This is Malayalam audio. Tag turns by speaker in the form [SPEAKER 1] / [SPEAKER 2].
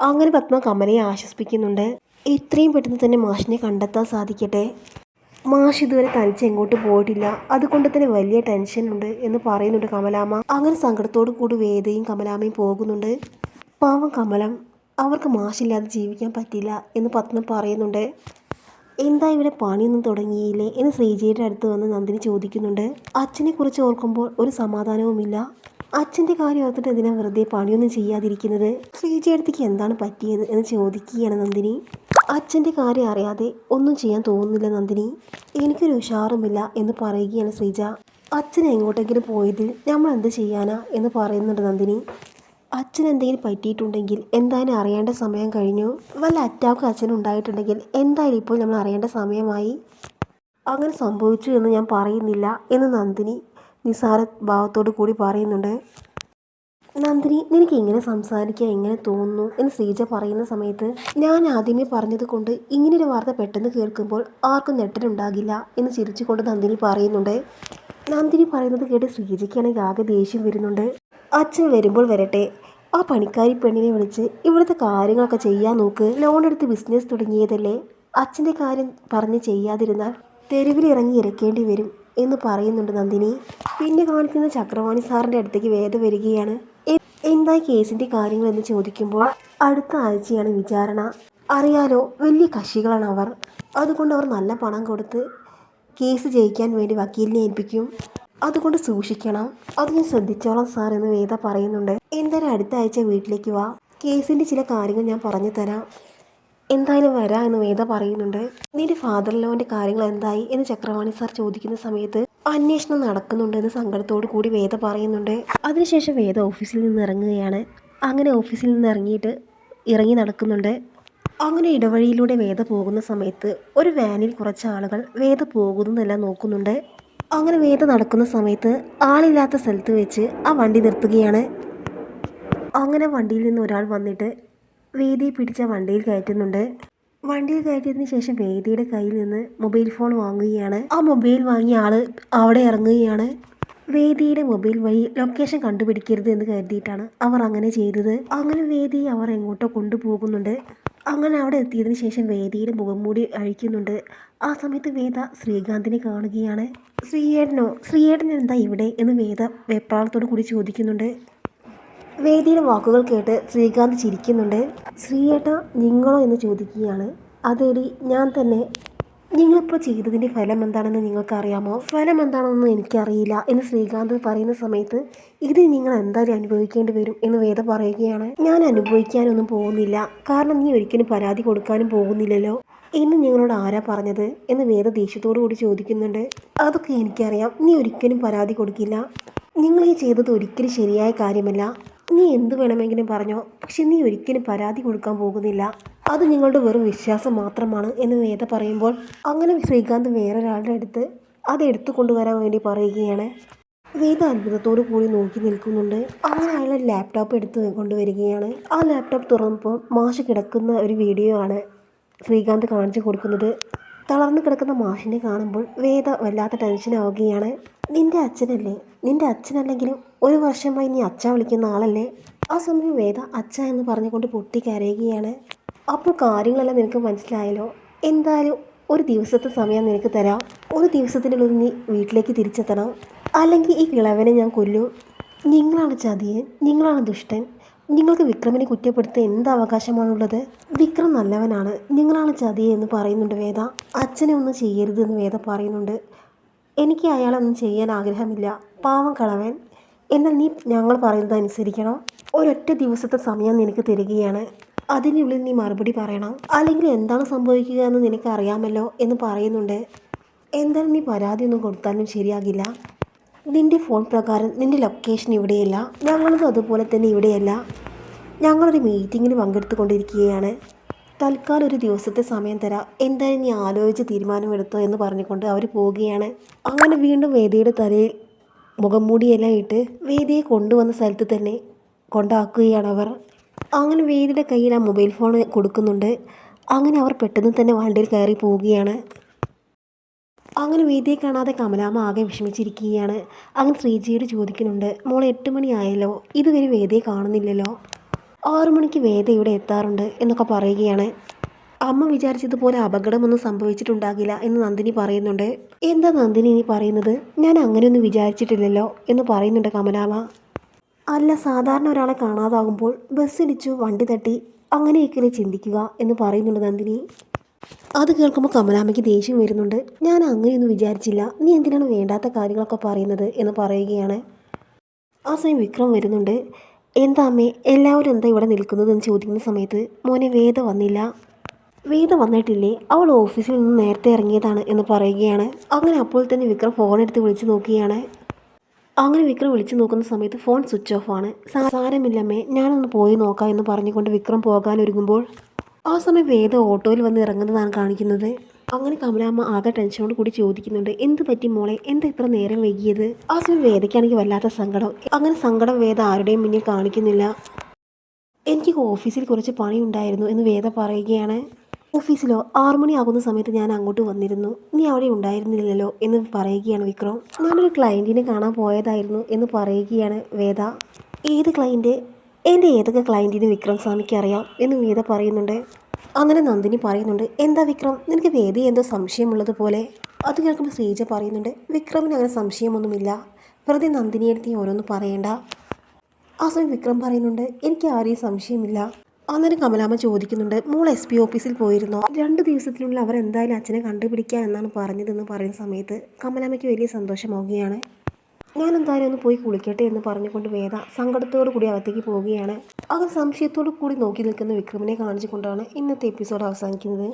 [SPEAKER 1] അങ്ങനെ പത്മ കമലയെ ആശ്വസിപ്പിക്കുന്നുണ്ട്. എത്രയും പെട്ടെന്ന് തന്നെ മാഷിനെ കണ്ടെത്താൻ സാധിക്കട്ടെ? മാഷ് ഇതുവരെ തനിച്ച് എങ്ങോട്ട് പോയിട്ടില്ല. അതുകൊണ്ട് തന്നെ വലിയ ടെൻഷനുണ്ട് എന്ന് പറയുന്നുണ്ട് കമലാമ്മ. അങ്ങനെ സങ്കടത്തോടു കൂടി വേദയും കമലാമ്മയും പോകുന്നുണ്ട്. പാവം കമലം അവർക്ക് മാഷില്ലാതെ ജീവിക്കാൻ പറ്റില്ല എന്ന് പത്മ പറയുന്നുണ്ട്. എന്താ ഇവിടെ പണിയൊന്നും തുടങ്ങിയില്ലേ എന്ന് ശ്രീജയുടെ അടുത്ത് വന്ന് നന്ദിനി ചോദിക്കുന്നുണ്ട്. അച്ഛനെ കുറിച്ച് ഓർക്കുമ്പോൾ ഒരു സമാധാനവുമില്ല. അച്ഛന്റെ കാര്യം ഓർത്തിട്ട് എന്തിനാ വെറുതെ പണിയൊന്നും ചെയ്യാതിരിക്കുന്നത്? ശ്രീജയടുത്തേക്ക് എന്താണ് പറ്റിയത് എന്ന് ചോദിക്കുകയാണ് നന്ദിനി. അച്ഛന്റെ കാര്യം അറിയാതെ ഒന്നും ചെയ്യാൻ തോന്നുന്നില്ല നന്ദിനി. എനിക്കൊരു ഉഷാറുമില്ല എന്ന് പറയുകയാണ് ശ്രീജ. അച്ഛൻ എങ്ങോട്ടെങ്കിലും പോയതിൽ നമ്മൾ എന്ത് ചെയ്യാനാ എന്ന് പറയുന്നുണ്ട് നന്ദിനി. അച്ഛൻ എന്തെങ്കിലും പറ്റിയിട്ടുണ്ടെങ്കിൽ എന്തായാലും അറിയേണ്ട സമയം കഴിഞ്ഞു. വല്ല അറ്റാക്ക് അച്ഛൻ ഉണ്ടായിട്ടുണ്ടെങ്കിൽ എന്തായാലും ഇപ്പോൾ നമ്മൾ അറിയേണ്ട സമയമായി. അങ്ങനെ സംഭവിച്ചു എന്ന് ഞാൻ പറയുന്നില്ല എന്ന് നന്ദിനി നിസാര ഭാവത്തോടു കൂടി പറയുന്നുണ്ട്. നന്ദിനി നിനക്ക് ഇങ്ങനെ സംസാരിക്കാൻ എങ്ങനെ തോന്നുന്നു എന്ന് ശ്രീജ പറയുന്ന സമയത്ത് ഞാൻ ആദ്യമേ പറഞ്ഞത് കൊണ്ട് ഇങ്ങനൊരു വാർത്ത പെട്ടെന്ന് കേൾക്കുമ്പോൾ ആർക്കും നെട്ടലുണ്ടാകില്ല എന്ന് ചിരിച്ചുകൊണ്ട് നന്ദിനി പറയുന്നുണ്ട്. നന്ദിനി പറയുന്നത് കേട്ട് ശ്രീജയ്ക്കാണെങ്കിൽ ആകെ ദേഷ്യം വരുന്നുണ്ട്. അച്ഛൻ വരുമ്പോൾ വരട്ടെ. ആ പണിക്കാരി പെണ്ണിനെ വിളിച്ച് ഇവിടുത്തെ കാര്യങ്ങളൊക്കെ ചെയ്യാൻ നോക്ക്. ലോൺ എടുത്ത് ബിസിനസ് തുടങ്ങിയതല്ലേ? അച്ഛന്റെ കാര്യം പറഞ്ഞ് ചെയ്യാതിരുന്നാൽ തെരുവിലിറങ്ങി ഇരക്കേണ്ടി വരും. എന്ന് പറയുന്നുണ്ട് നന്ദിനി. പിന്നെ കാണിക്കുന്ന ചക്രവാണി സാറിന്റെ അടുത്തേക്ക് വേദ വരികയാണ്. എന്താ കേസിന്റെ കാര്യങ്ങൾ എന്ന് ചോദിക്കുമ്പോൾ അടുത്ത ആഴ്ചയാണ് വിചാരണ. അറിയാലോ വലിയ കക്ഷികളാണ് അവർ. അതുകൊണ്ട് അവർ നല്ല പണം കൊടുത്ത് കേസ് ജയിക്കാൻ വേണ്ടി വക്കീലിനെ ഏൽപ്പിക്കും. അതുകൊണ്ട് സൂക്ഷിക്കണം. അത് ഞാൻ ശ്രദ്ധിച്ചോളാം സാർ എന്ന് വേദ പറയുന്നുണ്ട്. എന്തായാലും അടുത്ത ആഴ്ച വീട്ടിലേക്ക് വാ. കേസിന്റെ ചില കാര്യങ്ങൾ ഞാൻ പറഞ്ഞു തരാം. എന്തായാലും വരാ എന്ന് വേദ പറയുന്നുണ്ട്. നിന്റെ ഫാദർ ലോന്റെ കാര്യങ്ങൾ എന്തായി എന്ന് ചക്രവാണി സാർ ചോദിക്കുന്ന സമയത്ത് അന്വേഷണം നടക്കുന്നുണ്ട് എന്ന് സങ്കടത്തോടു കൂടി വേദ പറയുന്നുണ്ട്. അതിനുശേഷം വേദ ഓഫീസിൽ നിന്ന് ഇറങ്ങുകയാണ്. അങ്ങനെ ഓഫീസിൽ നിന്ന് ഇറങ്ങിയിട്ട് ഇറങ്ങി നടക്കുന്നുണ്ട്. അങ്ങനെ ഇടവഴിയിലൂടെ വേദ പോകുന്ന സമയത്ത് ഒരു വാനിൽ കുറച്ച് ആളുകൾ വേദ പോകുന്നതെല്ലാം നോക്കുന്നുണ്ട്. അങ്ങനെ വേദ നടക്കുന്ന സമയത്ത് ആളില്ലാത്ത സ്ഥലത്ത് വെച്ച് ആ വണ്ടി നിർത്തുകയാണ്. അങ്ങനെ വണ്ടിയിൽ നിന്ന് ഒരാൾ വന്നിട്ട് വേദിയെ പിടിച്ച വണ്ടിയിൽ കയറ്റുന്നുണ്ട്. വണ്ടിയിൽ കയറ്റിയതിന് ശേഷം വേദിയുടെ കയ്യിൽ നിന്ന് മൊബൈൽ ഫോൺ വാങ്ങുകയാണ്. ആ മൊബൈൽ വാങ്ങിയ ആൾ അവിടെ ഇറങ്ങുകയാണ്. വേദിയുടെ മൊബൈൽ വഴി ലൊക്കേഷൻ കണ്ടുപിടിക്കരുത് എന്ന് കരുതിയിട്ടാണ് അവർ അങ്ങനെ ചെയ്തത്. അങ്ങനെ വേദി അവർ എങ്ങോട്ടോ കൊണ്ടുപോകുന്നുണ്ട്. അങ്ങനെ അവിടെ എത്തിയതിന് ശേഷം വേദിയുടെ മുഖം മൂടി അഴിക്കുന്നുണ്ട്. ആ സമയത്ത് വേദ ശ്രീകാന്തിനെ കാണുകയാണ്. ശ്രീയേട്ടനോ ശ്രീയേട്ടൻ എന്താ ഇവിടെ എന്ന് വേദ വെപ്രാളത്തോടു കൂടി ചോദിക്കുന്നുണ്ട്. വേദിയുടെ വാക്കുകൾ കേട്ട് ശ്രീകാന്ത് ചിരിക്കുന്നുണ്ട്. ശ്രീയേട്ട നിങ്ങളോ? എന്ന് ചോദിക്കുകയാണ്. അതേടി ഞാൻ തന്നെ. നിങ്ങളിപ്പോൾ ചെയ്തതിന്റെ ഫലം എന്താണെന്ന് നിങ്ങൾക്കറിയാമോ? ഫലം എന്താണെന്നൊന്നും എനിക്കറിയില്ല എന്ന് ശ്രീകാന്ത് പറയുന്ന സമയത്ത് ഇത് നിങ്ങൾ എന്തായാലും അനുഭവിക്കേണ്ടി വരും എന്ന് വേദ പറയുകയാണ്. ഞാൻ അനുഭവിക്കാനൊന്നും പോകുന്നില്ല. കാരണം നീ ഒരിക്കലും പരാതി കൊടുക്കാനും പോകുന്നില്ലല്ലോ. എന്ന് നിങ്ങളോട് ആരാ പറഞ്ഞത്? എന്ന് വേദ ദേഷ്യത്തോടു കൂടി ചോദിക്കുന്നുണ്ട്. അതൊക്കെ എനിക്കറിയാം. നീ ഒരിക്കലും പരാതി കൊടുക്കില്ല. നിങ്ങൾ ഈ ചെയ്തത് ഒരിക്കലും ശരിയായ കാര്യമല്ല. നീ എന്ത് വേണമെങ്കിലും പറഞ്ഞോ. പക്ഷെ നീ ഒരിക്കലും പരാതി കൊടുക്കാൻ പോകുന്നില്ല. അത് നിങ്ങളുടെ വെറും വിശ്വാസം മാത്രമാണ് എന്ന് വേദ പറയുമ്പോൾ അങ്ങനെ ശ്രീകാന്ത് വേറൊരാളുടെ അടുത്ത് അത് എടുത്തു കൊണ്ടുവരാൻ വേണ്ടി പറയുകയാണ്. വേദ അത്ഭുതത്തോടു കൂടി നോക്കി നിൽക്കുന്നുണ്ട്. അങ്ങനെ അയാൾ ലാപ്ടോപ്പ് എടുത്ത് കൊണ്ടുവരികയാണ്. ആ ലാപ്ടോപ്പ് തുറന്നപ്പോൾ മാഷ് കിടക്കുന്ന ഒരു വീഡിയോ ആണ് ശ്രീകാന്ത് കാണിച്ചു കൊടുക്കുന്നത്. തളർന്നു കിടക്കുന്ന മാഷിനെ കാണുമ്പോൾ വേദ വല്ലാത്ത ടെൻഷനാവുകയാണ് നിന്റെ അച്ഛനല്ലേ? നിന്റെ അച്ഛനല്ലെങ്കിലും ഒരു വർഷമായി നീ അച്ഛ വിളിക്കുന്ന ആളല്ലേ? ആ സമയം വേദ അച്ഛ എന്ന് പറഞ്ഞുകൊണ്ട് പൊട്ടിക്കരയുകയാണ് അപ്പോൾ കാര്യങ്ങളെല്ലാം നിനക്ക് മനസ്സിലായല്ലോ? എന്തായാലും ഒരു ദിവസത്തെ സമയം നിനക്ക് തരാം. ഒരു ദിവസത്തിനുള്ളിൽ നീ വീട്ടിലേക്ക് തിരിച്ചെത്തണം. അല്ലെങ്കിൽ ഈ കിളവനെ ഞാൻ കൊല്ലും. നിങ്ങളാണ് ചതിയൻ. നിങ്ങളാണ് ദുഷ്ടൻ. നിങ്ങൾക്ക് വിക്രമിനെ കുറ്റപ്പെടുത്താൻ എന്ത് അവകാശമാണുള്ളത്? വിക്രം നല്ലവനാണ്. നിങ്ങളാണ് ചതിയെ എന്ന് പറയുന്നുണ്ട് വേദ. അച്ഛനെ ഒന്നും ചെയ്യരുതെന്ന് വേദ പറയുന്നുണ്ട്. എനിക്ക് അയാളൊന്നും ചെയ്യാൻ ആഗ്രഹമില്ല. പാവം കളവൻ. എന്നാൽ നീ ഞങ്ങൾ പറയുന്നത് അനുസരിക്കണം. ഒരൊറ്റ ദിവസത്തെ സമയം നിനക്ക് തരികയാണ്. അതിനുള്ളിൽ നീ മറുപടി പറയണം. അല്ലെങ്കിൽ എന്താണ് സംഭവിക്കുക എന്ന് നിനക്ക് അറിയാമല്ലോ എന്ന് പറയുന്നുണ്ട്. എന്തായാലും നീ പരാതിയൊന്നും കൊടുത്താലും ശരിയാകില്ല. നിന്റെ ഫോൺ പ്രകാരം നിന്റെ ലൊക്കേഷൻ ഇവിടെയല്ല. ഞങ്ങളതും അതുപോലെ തന്നെ ഇവിടെയല്ല. ഞങ്ങളൊരു മീറ്റിങ്ങിന് പങ്കെടുത്തുകൊണ്ടിരിക്കുകയാണ്. തൽക്കാലം ഒരു ദിവസത്തെ സമയം തരാം. എന്തായാലും നീ ആലോചിച്ച് തീരുമാനമെടുത്തോ എന്ന് പറഞ്ഞുകൊണ്ട് അവർ പോവുകയാണ്. അങ്ങനെ വീണ്ടും വേദിയുടെ തലയിൽ മുഖംമൂടിയെല്ലാം ഇട്ട് വേദിയെ കൊണ്ടുവന്ന സ്ഥലത്ത് തന്നെ കൊണ്ടാക്കുകയാണ് അവർ. അങ്ങനെ വേദിയുടെ കയ്യിൽ ആ മൊബൈൽ ഫോൺ കൊടുക്കുന്നുണ്ട്. അങ്ങനെ അവർ പെട്ടെന്ന് തന്നെ വണ്ടിയിൽ കയറി പോവുകയാണ്. അങ്ങനെ വേദിയെ കാണാതെ കമലാമ്മ ആകെ വിഷമിച്ചിരിക്കുകയാണ്. അങ്ങനെ ശ്രീജിയോട് ചോദിക്കുന്നുണ്ട് മോളെ എട്ട് മണിയായല്ലോ? ഇതുവരെ വേദിയെ കാണുന്നില്ലല്ലോ? ആറു മണിക്ക് വേദ ഇവിടെ എത്താറുണ്ട് എന്നൊക്കെ പറയുകയാണ്. അമ്മ വിചാരിച്ചതുപോലെ അപകടമൊന്നും സംഭവിച്ചിട്ടുണ്ടാകില്ല എന്ന് നന്ദിനി പറയുന്നുണ്ട്. എന്താ നന്ദിനി ഇനി പറയുന്നത്? ഞാൻ അങ്ങനെയൊന്നും വിചാരിച്ചിട്ടില്ലല്ലോ എന്ന് പറയുന്നുണ്ട് കമലാമ. അല്ല സാധാരണ ഒരാളെ കാണാതാകുമ്പോൾ ബസ്സിടിച്ചു വണ്ടി തട്ടി അങ്ങനെയൊക്കെയല്ലേ ചിന്തിക്കുക എന്ന് പറയുന്നുണ്ട് നന്ദിനി. അത് കേൾക്കുമ്പോൾ കമലാമ്മയ്ക്ക് ദേഷ്യം വരുന്നുണ്ട്. ഞാൻ അങ്ങനെയൊന്നും വിചാരിച്ചില്ല. നീ എന്തിനാണ് വേണ്ടാത്ത കാര്യങ്ങളൊക്കെ പറയുന്നത് എന്ന് പറയുകയാണ്. ആ സമയം വിക്രം വരുന്നുണ്ട്. എന്താ അമ്മേ എല്ലാവരും എന്താ ഇവിടെ നിൽക്കുന്നതെന്ന് ചോദിക്കുന്ന സമയത്ത് മോനെ വേദ വന്നില്ല. വേദ വന്നിട്ടില്ലേ അവൾ ഓഫീസിൽ നിന്ന് നേരത്തെ ഇറങ്ങിയതാണ് എന്ന് പറയുകയാണ്. അങ്ങനെ അപ്പോൾ തന്നെ വിക്രം ഫോൺ എടുത്ത് വിളിച്ചു നോക്കുകയാണ്. അങ്ങനെ വിക്രം വിളിച്ചു നോക്കുന്ന സമയത്ത് ഫോൺ സ്വിച്ച് ഓഫ് ആണ്. "സാ- സാരമില്ലമ്മേ ഞാനൊന്ന് പോയി നോക്കാം എന്ന് പറഞ്ഞുകൊണ്ട് വിക്രം പോകാൻ ഒരുങ്ങുമ്പോൾ ആ സമയം വേദ ഓട്ടോയിൽ വന്ന് ഇറങ്ങുന്നതാണ് കാണിക്കുന്നത്. അങ്ങനെ കമലാമ്മ ആകെ ടെൻഷനോട് കൂടി ചോദിക്കുന്നുണ്ട്. എന്ത് പറ്റി മോളെ? എന്താ ഇത്ര നേരം വൈകിയത്? ആ സമയം വേദയ്ക്കാണെങ്കിൽ വല്ലാത്ത സങ്കടം. അങ്ങനെ സങ്കടം വേദ ആരുടെയും മുന്നിൽ കാണിക്കുന്നില്ല. എനിക്ക് ഓഫീസിൽ കുറച്ച് പണി ഉണ്ടായിരുന്നു എന്ന് വേദ പറയുകയാണ്. ഓഫീസിലോ? ആറു ആകുന്ന സമയത്ത് ഞാൻ അങ്ങോട്ട് വന്നിരുന്നു. നീ അവിടെ ഉണ്ടായിരുന്നില്ലല്ലോ എന്ന് പറയുകയാണ് വിക്രം. ഞാനൊരു ക്ലയന്റിനെ കാണാൻ പോയതായിരുന്നു എന്ന് പറയുകയാണ് വേദ. ഏത് ക്ലയന്റ് എന്റെ ഏതൊക്കെ ക്ലയന്റിന് വിക്രം സ്വാമിക്ക് അറിയാം എന്ന് വേദ പറയുന്നുണ്ട്. അങ്ങനെ നന്ദിനി പറയുന്നുണ്ട് എന്താ വിക്രം? നിനക്ക് വേദി എന്തോ സംശയമുള്ളത് പോലെ അത് കേൾക്കുമ്പോൾ ശ്രീജ പറയുന്നുണ്ട് വിക്രമിന് അങ്ങനെ സംശയമൊന്നുമില്ല. വെറുതെ നന്ദിനിയെടുത്ത് ഓരോന്ന് പറയേണ്ട. ആ സമയം വിക്രം പറയുന്നുണ്ട് എനിക്ക് ആരെയും സംശയമില്ല. അന്നേരം കമലാമ്മ ചോദിക്കുന്നുണ്ട് മോൾ എസ് പി ഓഫീസിൽ പോയിരുന്നോ? രണ്ട് ദിവസത്തിനുള്ളിൽ അവർ എന്തായാലും അച്ഛനെ കണ്ടുപിടിക്കുക എന്നാണ് പറഞ്ഞതെന്ന് പറയുന്ന സമയത്ത് കമലാമ്മയ്ക്ക് വലിയ സന്തോഷമാവുകയാണ്. ഞാൻ എന്തായാലും ഒന്ന് പോയി കുളിക്കട്ടെ എന്ന് പറഞ്ഞുകൊണ്ട് വേദ സങ്കടത്തോടു കൂടി അകത്തേക്ക് പോവുകയാണ്. അങ്ങനെ സംശയത്തോടു കൂടി നോക്കി നിൽക്കുന്ന വിക്രമിനെ കാണിച്ചുകൊണ്ടാണ് ഇന്നത്തെ എപ്പിസോഡ് അവസാനിക്കുന്നത്.